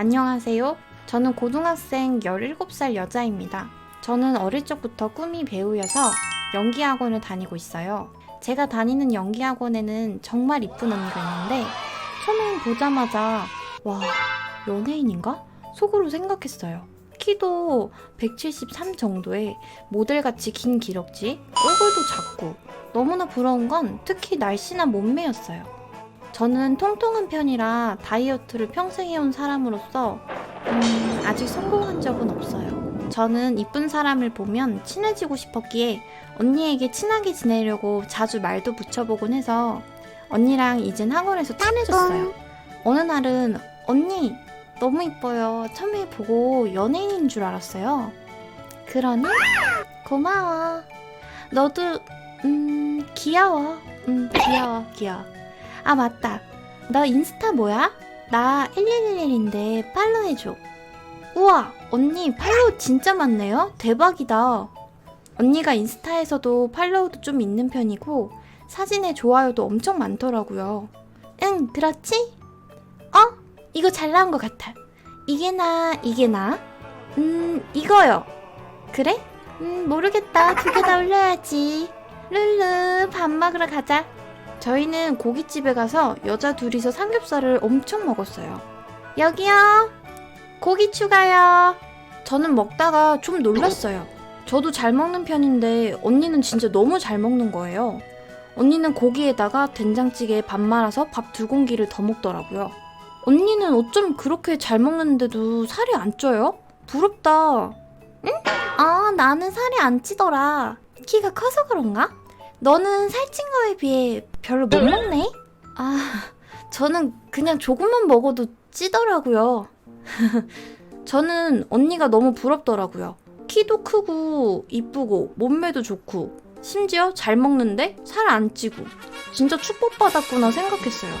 안녕하세요. 저는 고등학생 17살 여자입니다. 저는 어릴 적부터 꿈이 배우여서 연기학원을 다니고 있어요. 제가 다니는 연기학원에는 정말 이쁜 언니가 있는데 처음 보자마자 와 연예인인가? 속으로 생각했어요. 키도 173 정도에 모델같이 긴 기럭지, 얼굴도 작고 너무나 부러운 건 특히 날씬한 몸매였어요. 저는 통통한 편이라 다이어트를 평생 해온 사람으로서 음, 아직 성공한 적은 없어요. 저는 이쁜 사람을 보면 친해지고 싶었기에 언니에게 친하게 지내려고 자주 말도 붙여보곤 해서 언니랑 이젠 학원에서 친해졌어요. 어느 날은 언니 너무 이뻐요. 처음에 보고 연예인인 줄 알았어요. 그러니 고마워. 너도 음 귀여워. 음 귀여워 귀여워. 아 맞다. 너 인스타 뭐야? 나 1111인데 팔로우 해줘. 우와 언니 팔로우 진짜 많네요. 대박이다. 언니가 인스타에서도 팔로우도 좀 있는 편이고 사진에 좋아요도 엄청 많더라고요. 응 그렇지? 어? 이거 잘 나온 것 같아. 이게 나 이게 나? 음 이거요. 그래? 음 모르겠다. 두 개 다 올려야지. 룰루 밥 먹으러 가자. 저희는 고깃집에 가서 여자 둘이서 삼겹살을 엄청 먹었어요. 여기요. 고기 추가요. 저는 먹다가 좀 놀랐어요. 저도 잘 먹는 편인데 언니는 진짜 너무 잘 먹는 거예요. 언니는 고기에다가 된장찌개에 밥 말아서 밥 두 공기를 더 먹더라고요. 언니는 어쩜 그렇게 잘 먹는데도 살이 안 쪄요? 부럽다. 응? 아, 나는 살이 안 찌더라. 키가 커서 그런가? 너는 살찐 거에 비해 별로 못 먹네? 아, 저는 그냥 조금만 먹어도 찌더라고요. 저는 언니가 너무 부럽더라고요. 키도 크고 이쁘고 몸매도 좋고 심지어 잘 먹는데 살 안 찌고 진짜 축복받았구나 생각했어요.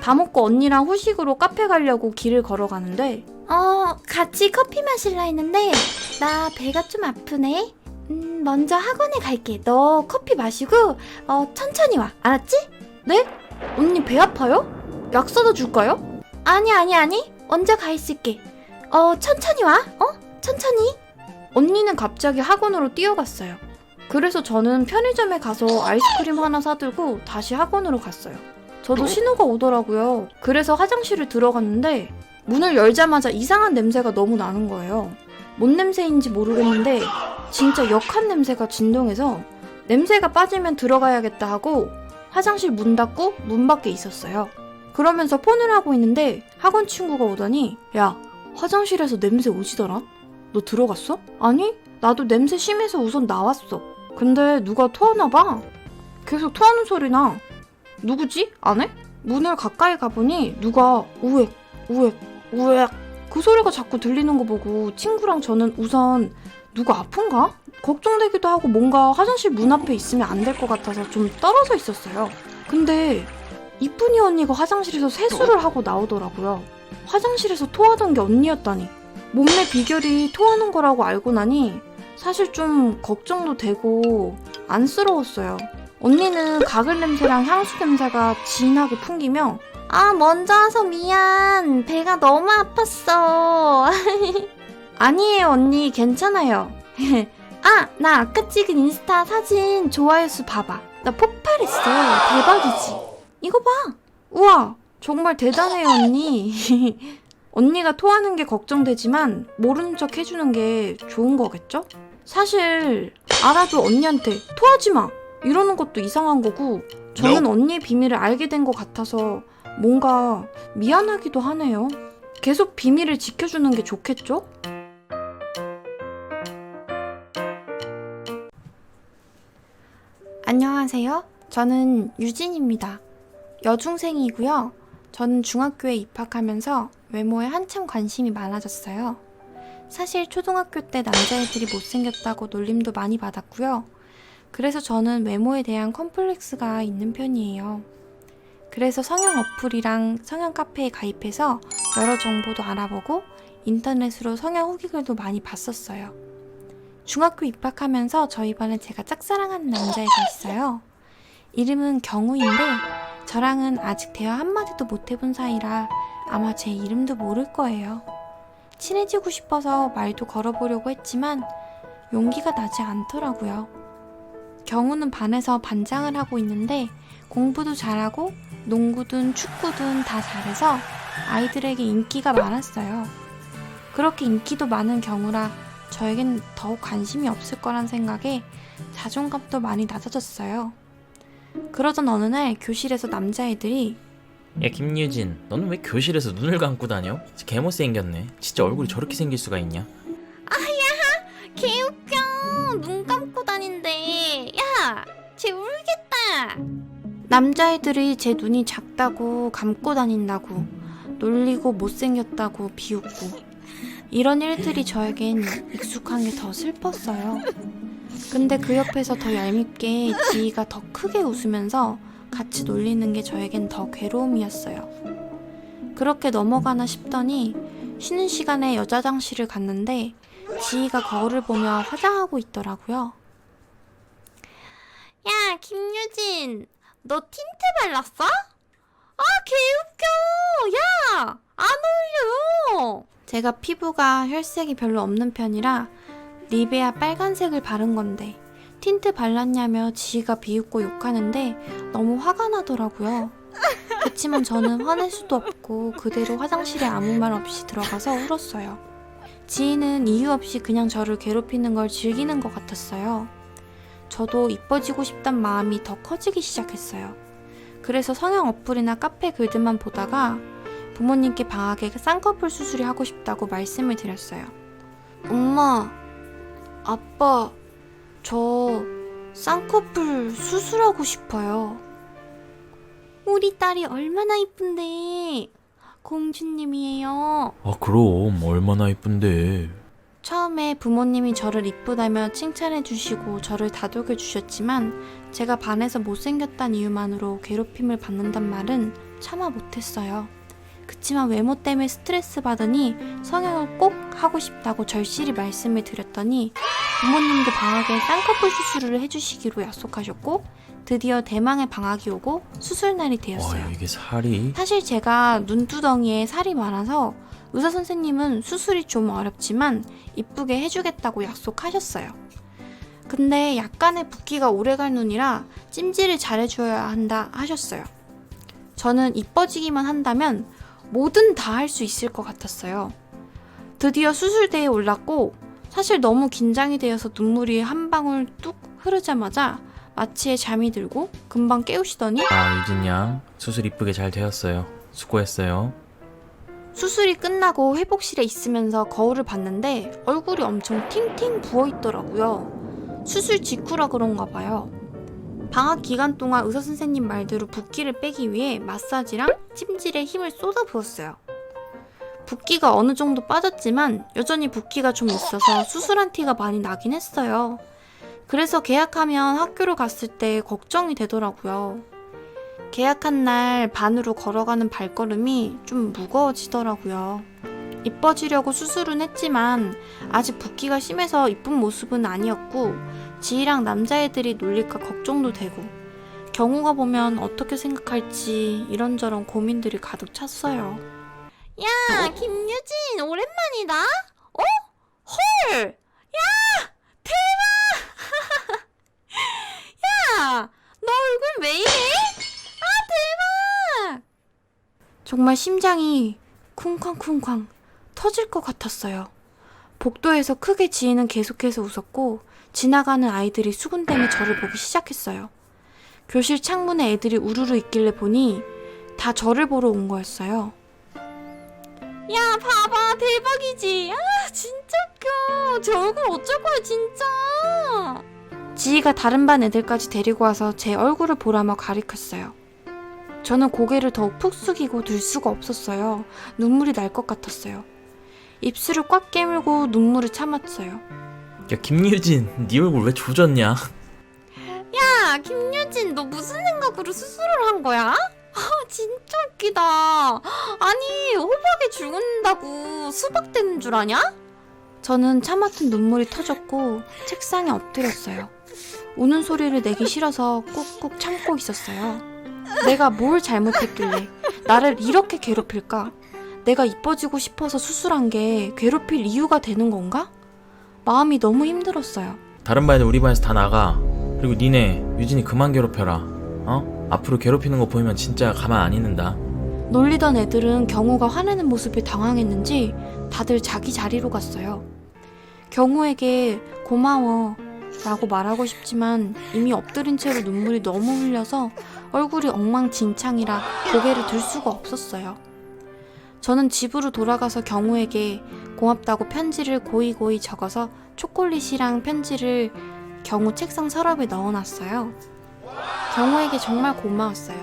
다 먹고 언니랑 후식으로 카페 가려고 길을 걸어가는데 어 같이 커피 마실라 했는데 나 배가 좀 아프네 음 먼저 학원에 갈게 너 커피 마시고 어 천천히 와 알았지? 네? 언니 배 아파요? 약 사다 줄까요? 아니 아니 아니 먼저 가 있을게 어 천천히 와 어? 천천히 언니는 갑자기 학원으로 뛰어갔어요 그래서 저는 편의점에 가서 아이스크림 하나 사들고 다시 학원으로 갔어요 저도 신호가 오더라고요. 그래서 화장실을 들어갔는데 문을 열자마자 이상한 냄새가 너무 나는 거예요. 뭔 냄새인지 모르겠는데 진짜 역한 냄새가 진동해서 냄새가 빠지면 들어가야겠다 하고 화장실 문 닫고 문 밖에 있었어요. 그러면서 폰을 하고 있는데 학원 친구가 오더니 야 화장실에서 냄새 오지더라? 너 들어갔어? 아니 나도 냄새 심해서 우선 나왔어. 근데 누가 토하나 봐. 계속 토하는 소리 나. 누구지? 안 해? 문을 가까이 가보니 누가 우액, 우액, 우액 그 소리가 자꾸 들리는 거 보고 친구랑 저는 우선 누가 아픈가? 걱정되기도 하고 뭔가 화장실 문 앞에 있으면 안 될 것 같아서 좀 떨어져 있었어요. 근데 이쁜이 언니가 화장실에서 세수를 하고 나오더라고요. 화장실에서 토하던 게 언니였다니. 몸매 비결이 토하는 거라고 알고 나니 사실 좀 걱정도 되고 안쓰러웠어요. 언니는 가글 냄새랑 향수 냄새가 진하게 풍기며 아 먼저 와서 미안 배가 너무 아팠어 아니에요 언니. 괜찮아요. 아 나 아까 찍은 인스타 사진 좋아요 수 봐봐. 나 폭발했어. 대박이지. 이거 봐. 우와 정말 대단해요 언니. 언니가 토하는 게 걱정되지만 모르는 척 해주는 게 좋은 거겠죠? 사실 알아도 언니한테 토하지 마! 이러는 것도 이상한 거고 저는 언니의 비밀을 알게 된 것 같아서 뭔가 미안하기도 하네요. 계속 비밀을 지켜주는 게 좋겠죠? 안녕하세요. 저는 유진입니다. 여중생이고요. 저는 중학교에 입학하면서 외모에 한참 관심이 많아졌어요. 사실 초등학교 때 남자애들이 못생겼다고 놀림도 많이 받았고요. 그래서 저는 외모에 대한 컴플렉스가 있는 편이에요. 그래서 성형 어플이랑 성형 카페에 가입해서 여러 정보도 알아보고 인터넷으로 성형 후기글도 많이 봤었어요. 중학교 입학하면서 저희 반에 제가 짝사랑하는 남자애가 있어요. 이름은 경우인데 저랑은 아직 대화 한마디도 못 해본 사이라 아마 제 이름도 모를 거예요. 친해지고 싶어서 말도 걸어보려고 했지만 용기가 나지 않더라고요. 경우는 반에서 반장을 하고 있는데 공부도 잘하고 농구든 축구든 다 잘해서 아이들에게 인기가 많았어요. 그렇게 인기도 많은 경우라 저에겐 더욱 관심이 없을 거란 생각에 자존감도 많이 낮아졌어요. 그러던 어느 날 교실에서 남자애들이 야 김유진 너는 왜 교실에서 눈을 감고 다녀? 개못생겼네 진짜 얼굴이 저렇게 생길 수가 있냐? 개웃겨 눈 감고 다닌대 야쟤 울겠다 남자애들이 제 눈이 작다고 감고 다닌다고 놀리고 못생겼다고 비웃고 이런 일들이 저에겐 익숙한 게 더 슬펐어요 근데 그 옆에서 더 얄밉게 지희가 더 크게 웃으면서 같이 놀리는 게 저에겐 더 괴로움이었어요 그렇게 넘어가나 싶더니 쉬는 시간에 여자 화장실을 갔는데 지희가 거울을 보며 화장하고 있더라고요. 야, 김유진, 너 틴트 발랐어? 아, 개웃겨! 야, 안 어울려! 제가 피부가 혈색이 별로 없는 편이라 리베아 빨간색을 바른 건데 틴트 발랐냐며 지희가 비웃고 욕하는데 너무 화가 나더라고요. 그치만 저는 화낼 수도 없고 그대로 화장실에 아무 말 없이 들어가서 울었어요. 지인은 이유 없이 그냥 저를 괴롭히는 걸 즐기는 것 같았어요. 저도 이뻐지고 싶단 마음이 더 커지기 시작했어요. 그래서 성형 어플이나 카페 글들만 보다가 부모님께 방학에 쌍꺼풀 수술이 하고 싶다고 말씀을 드렸어요. 엄마, 아빠, 저 쌍꺼풀 수술하고 싶어요. 우리 딸이 얼마나 이쁜데. 공주님이에요. 아 그럼 얼마나 이쁜데 처음에 부모님이 저를 이쁘다며 칭찬해 주시고 저를 다독여 주셨지만 제가 반에서 못생겼다는 이유만으로 괴롭힘을 받는단 말은 참아 못했어요. 그치만 외모 때문에 스트레스 받으니 성형을 꼭 하고 싶다고 절실히 말씀을 드렸더니 부모님도 방학에 쌍꺼풀 수술을 해주시기로 약속하셨고 드디어 대망의 방학이 오고 수술 날이 되었어요. 와 이게 살이 사실 제가 눈두덩이에 살이 많아서 의사 선생님은 수술이 좀 어렵지만 이쁘게 해주겠다고 약속하셨어요. 근데 약간의 붓기가 오래갈 눈이라 찜질을 잘해줘야 한다 하셨어요. 저는 이뻐지기만 한다면 뭐든 다 할 수 있을 것 같았어요. 드디어 수술대에 올랐고 사실 너무 긴장이 되어서 눈물이 한 방울 뚝 흐르자마자 마치에 잠이 들고 금방 깨우시더니 아 유진 양 수술 이쁘게 잘 되었어요 수고했어요 수술이 끝나고 회복실에 있으면서 거울을 봤는데 얼굴이 엄청 팅팅 부어 있더라고요. 수술 직후라 그런가 봐요. 방학 기간 동안 의사 선생님 말대로 붓기를 빼기 위해 마사지랑 찜질에 힘을 쏟아 부었어요. 붓기가 어느 정도 빠졌지만 여전히 붓기가 좀 있어서 수술한 티가 많이 나긴 했어요. 그래서 계약하면 학교를 갔을 때 걱정이 되더라고요. 계약한 날 반으로 걸어가는 발걸음이 좀 무거워지더라고요. 이뻐지려고 수술은 했지만 아직 붓기가 심해서 이쁜 모습은 아니었고 지희랑 남자애들이 놀릴까 걱정도 되고 경우가 보면 어떻게 생각할지 이런저런 고민들이 가득 찼어요. 야, 김유진 오랜만이다. 어? 헐! 야! 대박! 야! 너 얼굴 왜 이래? 정말 심장이 쿵쾅쿵쾅 터질 것 같았어요. 복도에서 크게 지희는 계속해서 웃었고 지나가는 아이들이 수군대며 저를 보기 시작했어요. 교실 창문에 애들이 우르르 있길래 보니 다 저를 보러 온 거였어요. 야, 봐봐. 대박이지. 아, 진짜 웃겨. 제 얼굴 어쩔 거야, 진짜. 지희가 다른 반 애들까지 데리고 와서 제 얼굴을 보라며 가리켰어요. 저는 고개를 더욱 푹 숙이고 들 수가 없었어요. 눈물이 날 것 같았어요. 입술을 꽉 깨물고 눈물을 참았어요. 야 김유진 네 얼굴 왜 조졌냐 야, 김유진, 너 무슨 생각으로 수술을 한 거야? 아, 진짜 웃기다. 아니, 호박에 죽는다고 수박 되는 줄 아냐? 저는 차맡은 눈물이 터졌고 책상에 엎드렸어요. 우는 소리를 내기 싫어서 꾹꾹 참고 있었어요. 내가 뭘 잘못했길래 나를 이렇게 괴롭힐까? 내가 이뻐지고 싶어서 수술한 게 괴롭힐 이유가 되는 건가? 마음이 너무 힘들었어요. 다른 반애들 우리 반에서 다 나가. 그리고 니네 유진이 그만 괴롭혀라. 어? 앞으로 괴롭히는 거 보이면 진짜 가만 안 있는다. 놀리던 애들은 경우가 화내는 모습에 당황했는지 다들 자기 자리로 갔어요. 경우에게 고마워 라고 말하고 싶지만 이미 엎드린 채로 눈물이 너무 흘려서 얼굴이 엉망진창이라 고개를 들 수가 없었어요. 저는 집으로 돌아가서 경우에게 고맙다고 편지를 고이고이 적어서 초콜릿이랑 편지를 경우 책상 서랍에 넣어놨어요. 경우에게 정말 고마웠어요.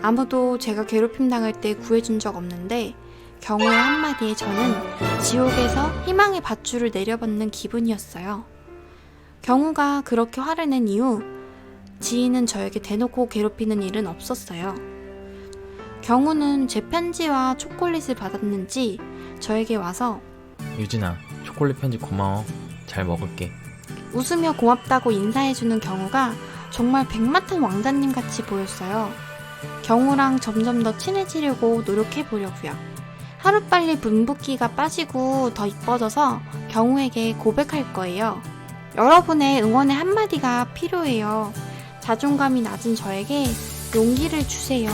아무도 제가 괴롭힘 당할 때 구해준 적 없는데 경우의 한마디에 저는 지옥에서 희망의 밧줄을 내려받는 기분이었어요. 경우가 그렇게 화를 낸 이후 지인은 저에게 대놓고 괴롭히는 일은 없었어요. 경우는 제 편지와 초콜릿을 받았는지 저에게 와서 유진아, 초콜릿 편지 고마워. 잘 먹을게. 웃으며 고맙다고 인사해주는 경우가 정말 백마탄 왕자님 같이 보였어요. 경우랑 점점 더 친해지려고 노력해보려고요. 하루빨리 분붓기가 빠지고 더 이뻐져서 경우에게 고백할 거예요. 여러분의 응원의 한마디가 필요해요. 자존감이 낮은 저에게 용기를 주세요.